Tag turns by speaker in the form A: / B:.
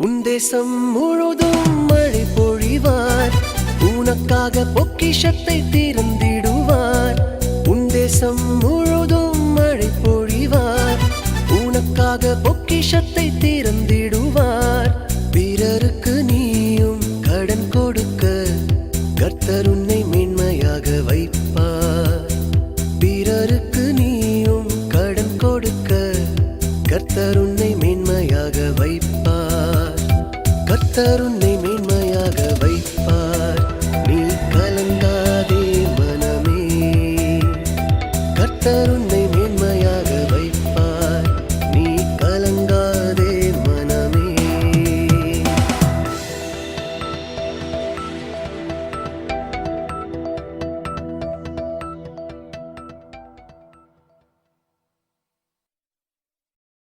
A: உன் தேசம் முழுதும் மழை பொழிவார். உனக்காக பொக்கிஷத்தை திறந்திடுவார். உன் தேசம் முழுதும் மழை பொழிவார். உனக்காக பொக்கிஷத்தை திறந்திடுவார். பிறருக்கு நீயும் கடன் கொடுக்க கர்த்தர் உன்னை மேன்மையாக வைப்பார். பிறருக்கு நீயும் கடன் கொடுக்க கர்த்தர் உன்னை மேன்மையாக கர்த்தர் உன்னை மேன்மையாக வைப்பார். நீ கலங்காதே மனமே. கர்த்தர்